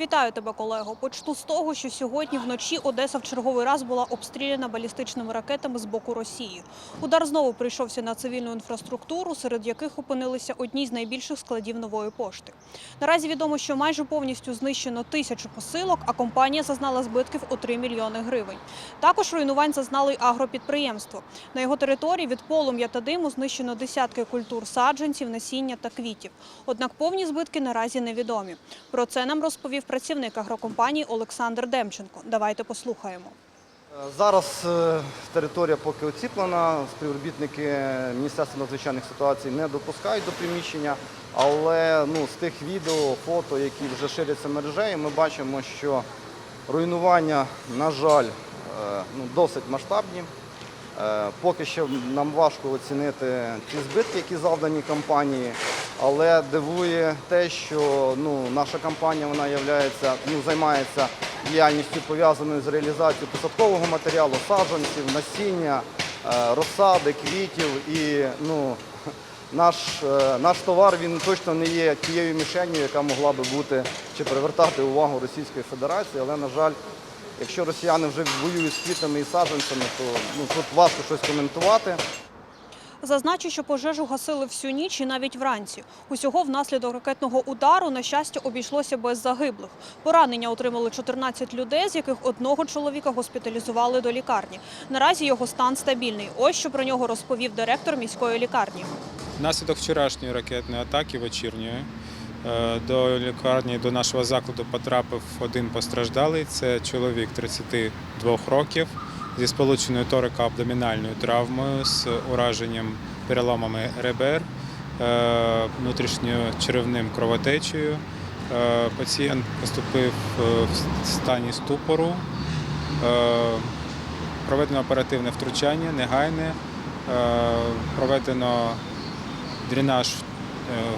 Вітаю тебе, колего. Почну з того, що сьогодні вночі Одеса в черговий раз була обстріляна балістичними ракетами з боку Росії. Удар знову прийшовся на цивільну інфраструктуру, серед яких опинилися одні з найбільших складів нової пошти. Наразі відомо, що майже повністю знищено тисячу посилок, а компанія зазнала збитків у 3 мільйони гривень. Також руйнувань зазнало й агропідприємство. На його території від полум'я та диму знищено десятки культур саджанців, насіння та квітів. Однак повні збитки наразі невідомі. Про це нам розповів працівник агрокомпанії Олександр Демченко. Давайте послухаємо. Зараз е, територія поки оціплена, співробітники Міністерства надзвичайних ситуацій не допускають до приміщення, але ну, з тих відео, фото, які вже ширяться мережею, ми бачимо, що руйнування, на жаль, е, ну, досить масштабні. Е, Поки що нам важко оцінити ті збитки, які завдані компанії, але дивує те, що ну, наша компанія вона ну, займається діяльністю пов'язаною з реалізацією посадкового матеріалу, саджанців, насіння, е, розсади, квітів. І ну, наш, е, наш товар він точно не є тією мішенью, яка могла би бути чи привертати увагу Російської Федерації, але, на жаль, Якщо росіяни вже воюють з квітами і саджанцями, то ну, тут важко щось коментувати. Зазначу, що пожежу гасили всю ніч і навіть вранці. Усього внаслідок ракетного удару, на щастя, обійшлося без загиблих. Поранення отримали 14 людей, з яких одного чоловіка госпіталізували до лікарні. Наразі його стан стабільний. Ось що про нього розповів директор міської лікарні. Внаслідок вчорашньої ракетної атаки вечірньої до лікарні до нашого закладу потрапив один постраждалий. Це чоловік 32 років зі сполученою торико-абдомінальною травмою з ураженням переломами ребер, е, внутрішньочеревним кровотечею. Е, Пацієнт поступив е, в стані ступору. Е, Проведено оперативне втручання, негайне. Е, Проведено дренаж е,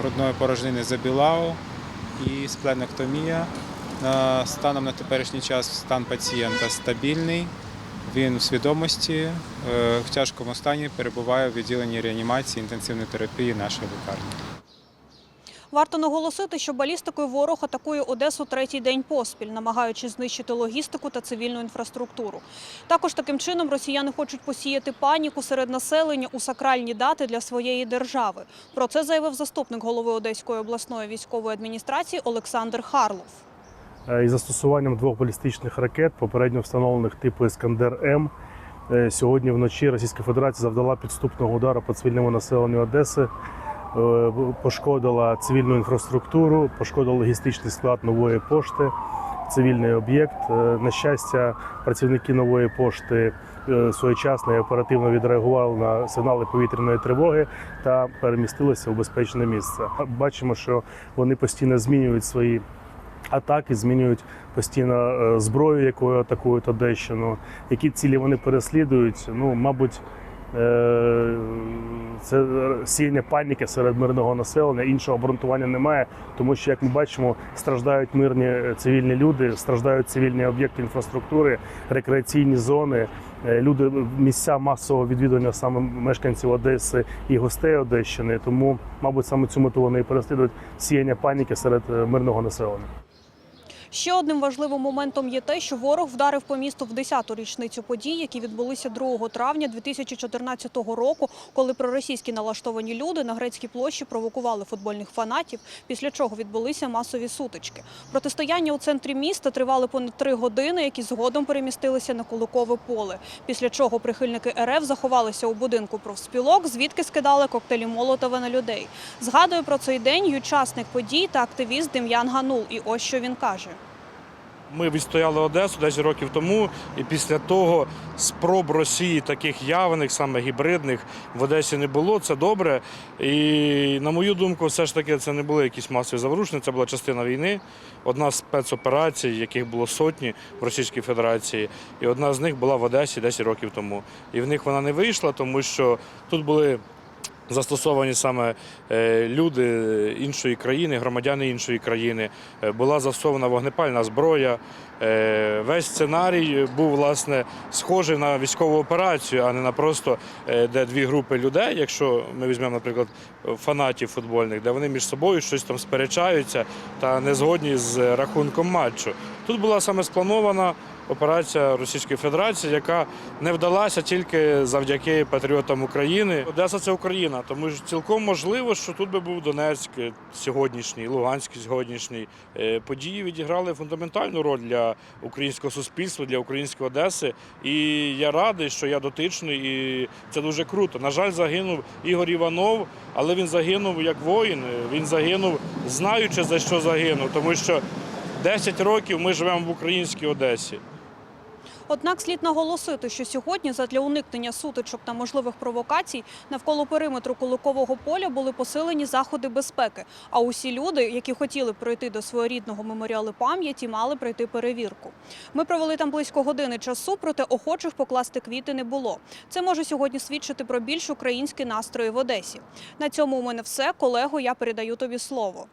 грудної порожнини забілау і спленектомія. Е, Станом на теперішній час стан пацієнта стабільний. Він в свідомості е, в тяжкому стані перебуває в відділенні реанімації інтенсивної терапії нашої лікарні. Варто наголосити, що балістикою ворог атакує Одесу третій день поспіль, намагаючись знищити логістику та цивільну інфраструктуру. Також таким чином росіяни хочуть посіяти паніку серед населення у сакральні дати для своєї держави. Про це заявив заступник голови Одеської обласної військової адміністрації Олександр Харлов. Е, із застосуванням двох балістичних ракет, попередньо встановлених типу Іскандер М. Е, Сьогодні вночі Російська Федерація завдала підступного удару по цивільному населенню Одеси, пошкодила цивільну інфраструктуру, пошкодила логістичний склад нової пошти, цивільний об'єкт. Е, На щастя, працівники нової пошти е, своєчасно і оперативно відреагували на сигнали повітряної тривоги та перемістилися у безпечне місце. Бачимо, що вони постійно змінюють свої атаки, змінюють постійно е, зброю, якою атакують Одещину. Які цілі вони переслідують? Ну, мабуть, е, це сіяння паніки серед мирного населення. Іншого обґрунтування немає, тому що, як ми бачимо, страждають мирні е, цивільні люди, страждають цивільні об'єкти інфраструктури, рекреаційні зони. Е, Люди місця масового відвідування саме мешканців Одеси і гостей Одещини. Тому, мабуть, саме цю мету вони і переслідують сіяння паніки серед е, мирного населення. Ще одним важливим моментом є те, що ворог вдарив по місту в 10-ту річницю подій, які відбулися 2 травня 2014 року, коли проросійські налаштовані люди на грецькій площі провокували футбольних фанатів, після чого відбулися масові сутички. Протистояння у центрі міста тривали понад три години, які згодом перемістилися на Куликове поле. Після чого прихильники РФ заховалися у будинку профспілок, звідки скидали коктейлі Молотова на людей. Згадує про цей день й учасник подій та активіст Дем'ян Ганул. І ось що він каже. Ми відстояли Одесу 10 років тому, і після того спроб Росії таких явних, саме гібридних, в Одесі не було. Це добре. І на мою думку, все ж таки це не були якісь масові заворушення, це була частина війни, одна з спецоперацій, яких було сотні в Російській Федерації. І одна з них була в Одесі 10 років тому. І в них вона не вийшла, тому що тут були Застосовані саме е, люди іншої країни, громадяни іншої країни. Е, Була застосована вогнепальна зброя. Е, Весь сценарій був власне схожий на військову операцію, а не на просто де дві групи людей. Якщо ми візьмемо, наприклад, фанатів футбольних, де вони між собою щось там сперечаються та не згодні з рахунком матчу. Тут була саме спланована операція Російської Федерації, яка не вдалася тільки завдяки патріотам України. Одеса це Україна, тому що цілком можливо, що тут би був Донецьк е, сьогоднішній, Луганськ сьогоднішній. Е, Події відіграли фундаментальну роль для українського суспільства, для української Одеси. І я радий, що я дотичний, і це дуже круто. На жаль, загинув Ігор Іванов, але він загинув як воїн. Він загинув, знаючи за що загинув, тому що 10 років ми живемо в українській Одесі. Однак слід наголосити, що сьогодні задля уникнення сутичок та можливих провокацій навколо периметру Куликового поля були посилені заходи безпеки. А усі люди, які хотіли пройти до своєрідного меморіалу пам'яті, мали пройти перевірку. Ми провели там близько години часу, проте охочих покласти квіти не було. Це може сьогодні свідчити про більш українські настрої в Одесі. На цьому у мене все. Колего, я передаю тобі слово.